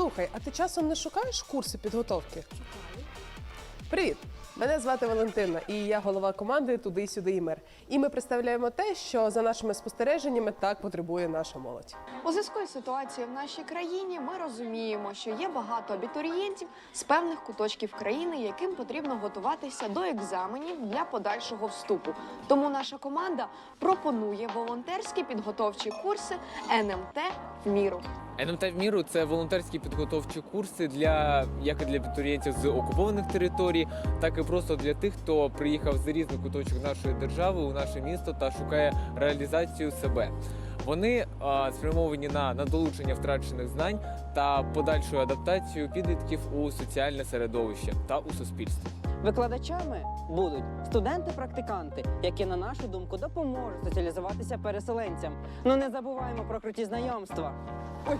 Слухай, а ти часом не шукаєш курси підготовки? Шукаю. Привіт! Мене звати Валентина, і я голова команди Туди сюди і мер. І ми представляємо те, що за нашими спостереженнями так потребує наша молодь. У зв'язку із ситуацією в нашій країні ми розуміємо, що є багато абітурієнтів з певних куточків країни, яким потрібно готуватися до екзаменів для подальшого вступу. Тому наша команда пропонує волонтерські підготовчі курси НМТ в міру. НМТ в міру це волонтерські підготовчі курси для як і для абітурієнтів з окупованих територій, так і просто для тих, хто приїхав з різних куточок нашої держави у наше місто та шукає реалізацію себе. Вони а, спрямовані на надолучення втрачених знань та подальшу адаптацію підлітків у соціальне середовище та у суспільстві. Викладачами будуть студенти-практиканти, які, на нашу думку, допоможуть соціалізуватися переселенцям. Ну не забуваємо про круті знайомства.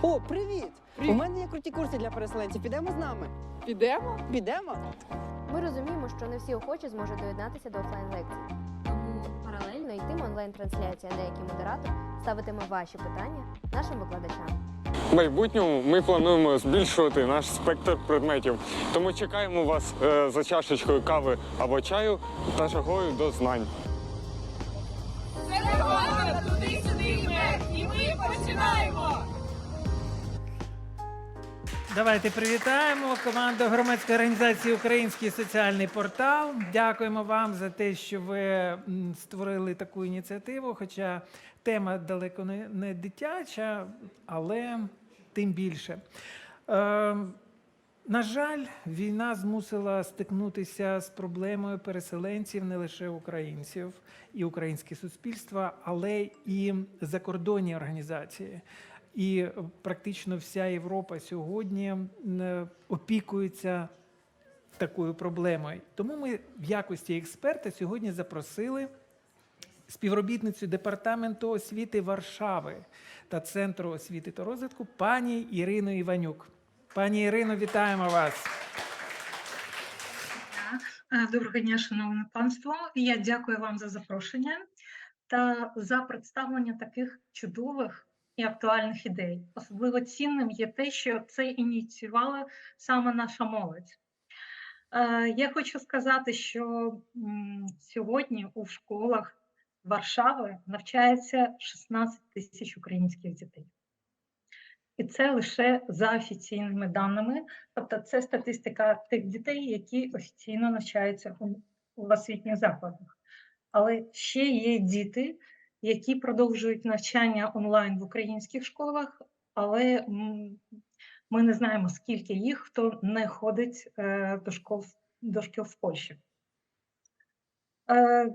О, привіт! У мене є круті курси для переселенців. Підемо з нами. Підемо? Підемо? Ми розуміємо, що не всі охочі зможуть доєднатися до офлайн-лекцій. Тому паралельно йтиме онлайн-трансляція, на якій модератор ставитиме ваші питання нашим викладачам. В майбутньому ми плануємо збільшувати наш спектр предметів, тому чекаємо вас е, за чашечкою кави або чаю та жагою до знань. Давайте привітаємо команду громадської організації Український соціальний портал. Дякуємо вам за те, що ви створили таку ініціативу. Хоча тема далеко не, дитяча, але тим більше. Е, на жаль, війна змусила стикнутися з проблемою переселенців не лише українців і українське суспільство, але і закордонні організації. І практично вся Європа сьогодні е, опікується такою проблемою. Тому ми в якості експерта сьогодні запросили співробітницю департаменту освіти Варшави та Центру освіти та розвитку пані Ірину Іванюк. Пані Ірино, вітаємо вас. Е, Доброго дня, шановне панство. Я дякую вам за запрошення та за представлення таких чудових і актуальних ідей. Особливо цінним є те, що це ініціювала саме наша молодь. Е, Я хочу сказати, що сьогодні у школах Варшави навчається 16 тисяч українських дітей. І це лише за офіційними даними, тобто це статистика тих дітей, які офіційно навчаються у, освітніх закладах. Але ще є діти, які продовжують навчання онлайн в українських школах, але ми не знаємо, скільки їх, хто не ходить е, до школ до шкіл в Польщі. Е,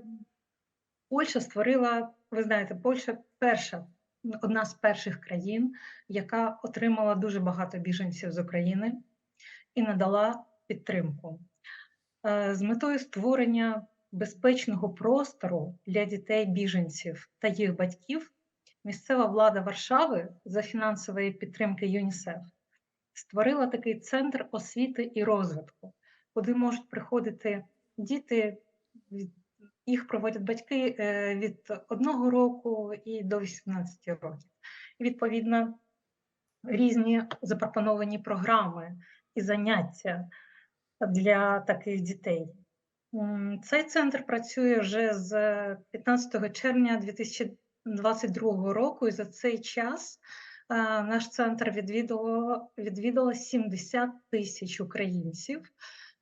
Польща створила, ви знаєте, Польща перша, одна з перших країн, яка отримала дуже багато біженців з України і надала підтримку. Е, З метою створення безпечного простору для дітей біженців та їх батьків місцева влада Варшави за фінансової підтримки ЮНІСЕФ створила такий центр освіти і розвитку, куди можуть приходити діти, їх проводять батьки е, від одного року і до 18 років. І, відповідно, різні запропоновані програми і заняття для таких дітей. Цей центр працює вже з 15 червня 2022 року, і за цей час е, наш центр відвідало, відвідало 70 тисяч українців,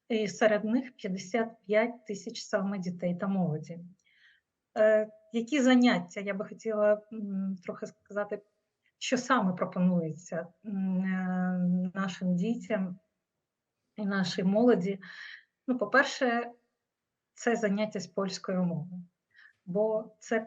і серед них 55 тисяч саме дітей та молоді. Е, Які заняття я би хотіла трохи сказати, що саме пропонується е, нашим дітям і нашій молоді? Ну, по-перше, це заняття з польської мови, бо це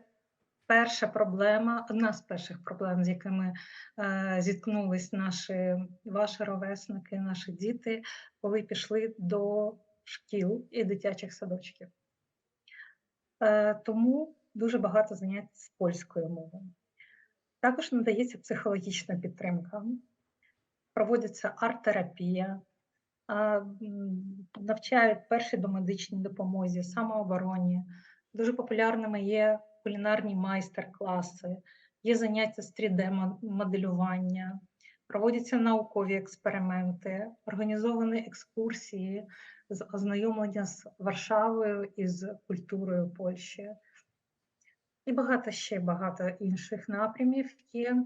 перша проблема, одна з перших проблем, з якими е, зіткнулись наші ваші ровесники, наші діти, коли пішли до шкіл і дитячих садочків. Е, тому дуже багато занять з польською мовою. Також надається психологічна підтримка, проводиться арт-терапія, навчають першій домедичній допомозі, самообороні. Дуже популярними є кулінарні майстер-класи, є заняття з 3D-моделювання, проводяться наукові експерименти, організовані екскурсії з ознайомлення з Варшавою і з культурою Польщі. І багато ще багато інших напрямів є.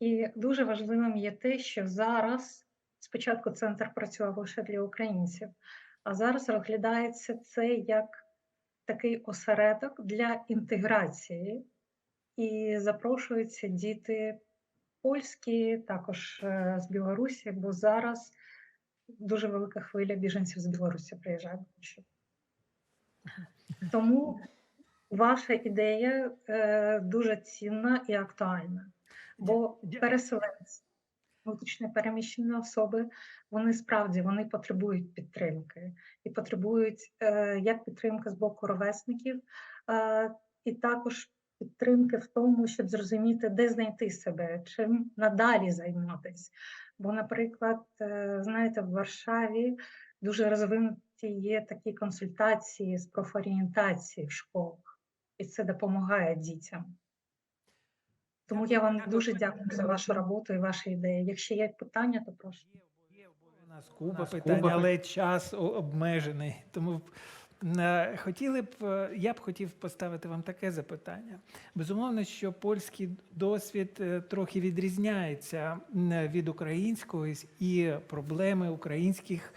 І дуже важливим є те, що зараз спочатку центр працював лише для українців, а зараз розглядається це як такий осередок для інтеграції, і запрошуються діти польські, також е, з Білорусі, бо зараз дуже велика хвиля біженців з Білорусі приїжджає. Тому ваша ідея е, дуже цінна і актуальна, бо переселенці, внутрішньо переміщені особи, вони справді вони потребують підтримки і потребують е, як підтримки з боку ровесників, е, і також підтримки в тому, щоб зрозуміти, де знайти себе, чим надалі займатися. Бо, наприклад, е, знаєте, в Варшаві дуже розвинуті є такі консультації з профорієнтації в школах, і це допомагає дітям. Тому я вам дуже дякую за вашу роботу і ваші ідеї. Якщо є питання, то прошу. У нас купа питань, але час обмежений. Тому е, хотіли б, е, я б хотів поставити вам таке запитання. Безумовно, що польський досвід е, трохи відрізняється від українського і проблеми українських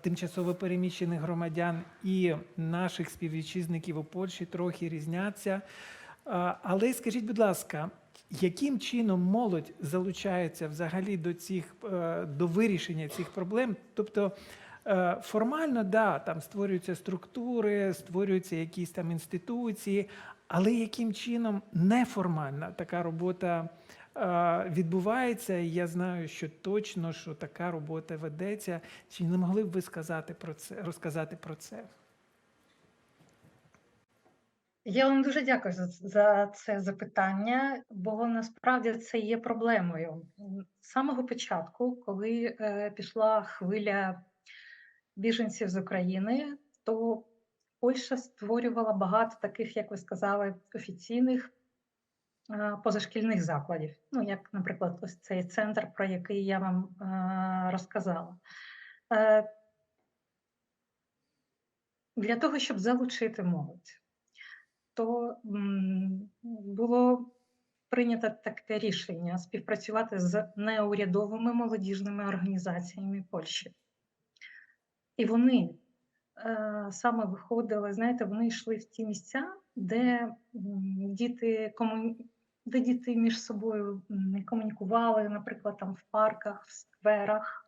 тимчасово переміщених громадян і наших співвітчизників у Польщі трохи різняться. Але скажіть, будь ласка, яким чином молодь залучається взагалі до цих е, до вирішення цих проблем? Тобто е, формально, да, там створюються структури, створюються якісь там інституції, але яким чином неформальна така робота е, відбувається? І я знаю, що точно що така робота ведеться. Чи не могли б ви сказати про це, розказати про це? Я вам дуже дякую за, це запитання, бо насправді це є проблемою. З самого початку, коли е, пішла хвиля біженців з України, то Польща створювала багато таких, як ви сказали, офіційних е, позашкільних закладів. Ну, як, наприклад, ось цей центр, про який я вам е, розказала. Е, для того, щоб залучити молодь то було прийнято таке рішення співпрацювати з неурядовими молодіжними організаціями Польщі. І вони е, саме виходили, знаєте, вони йшли в ті місця, де діти кому... де діти між собою комунікували, наприклад, там в парках, в скверах.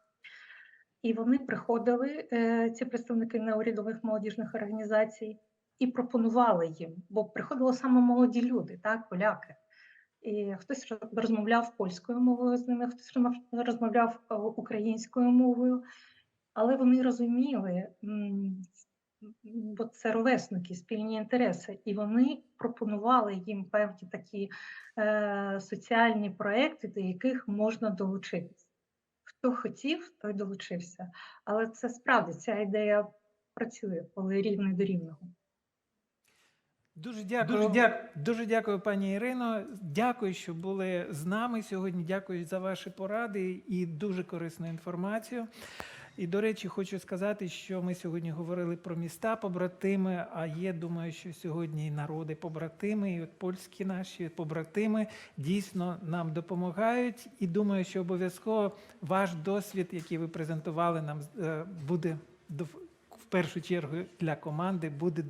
І вони приходили, е, ці представники неурядових молодіжних організацій, і пропонували їм, бо приходили саме молоді люди, так, поляки. І хтось розмовляв польською мовою з ними, хтось розмовляв е, українською мовою, але вони розуміли, бо це ровесники, спільні інтереси, і вони пропонували їм певні такі е, соціальні проекти, до яких можна долучитися. Хто хотів, той долучився. Але це справді ця ідея працює, коли рівний до рівного. Дуже дякую. Дуже, дя... Дуже дякую, пані Ірино. Дякую, що були з нами сьогодні. Дякую за ваші поради і дуже корисну інформацію. І, до речі, хочу сказати, що ми сьогодні говорили про міста побратими. А є, думаю, що сьогодні і народи побратими, і от польські наші побратими дійсно нам допомагають. І думаю, що обов'язково ваш досвід, який ви презентували нам, е, буде в першу чергу для команди, буде